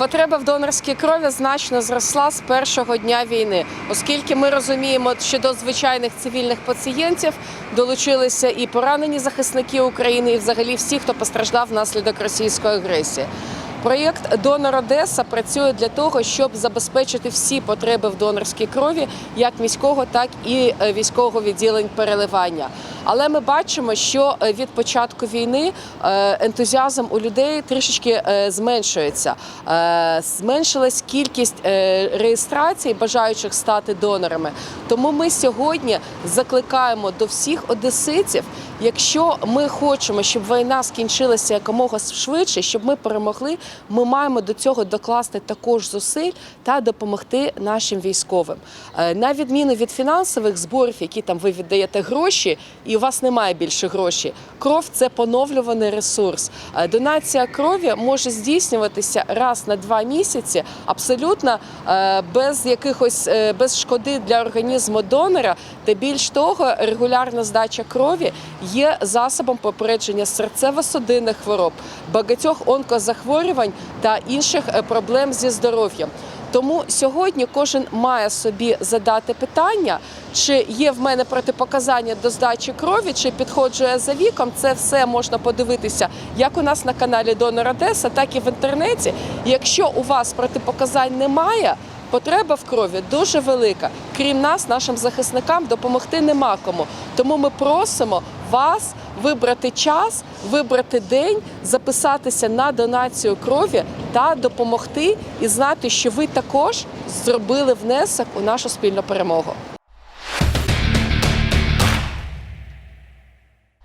Потреба в донорській крові значно зросла з першого дня війни, оскільки ми розуміємо, що до звичайних цивільних пацієнтів долучилися і поранені захисники України, і взагалі всі, хто постраждав внаслідок російської агресії. Проєкт Донор Одеса працює для того, щоб забезпечити всі потреби в донорській крові, як міського, так і е, військового відділень переливання. Але ми бачимо, що е, від початку війни е, ентузіазм у людей трішечки е, зменшується. Зменшилась кількість реєстрацій бажаючих стати донорами. Тому ми сьогодні закликаємо до всіх одеситів, якщо ми хочемо, щоб війна скінчилася якомога швидше, щоб ми перемогли, ми маємо до цього докласти також зусиль та допомогти нашим військовим. На відміну від фінансових зборів, які там ви віддаєте гроші, і у вас немає більше грошей. Кров це поновлюваний ресурс. Е, Донація крові може здійснюватися раз на два місяці, абсолютно е, без якихось е, без шкоди для організму донора. Та більш того, регулярна здача крові є засобом попередження серцево-судинних хвороб, багатьох онкозахворювань та інших проблем зі здоров'ям. Тому сьогодні кожен має собі задати питання, чи є в мене протипоказання до здачі крові, чи підходжу я за віком. Це все можна подивитися як у нас на каналі Донор Одеса, так і в інтернеті. Якщо у вас протипоказань немає, потреба в крові дуже велика. Крім нас, нашим захисникам допомогти нема кому. Тому ми просимо вас вибрати час, вибрати день, записатися на донацію крові та допомогти і знати, що ви також зробили внесок у нашу спільну перемогу.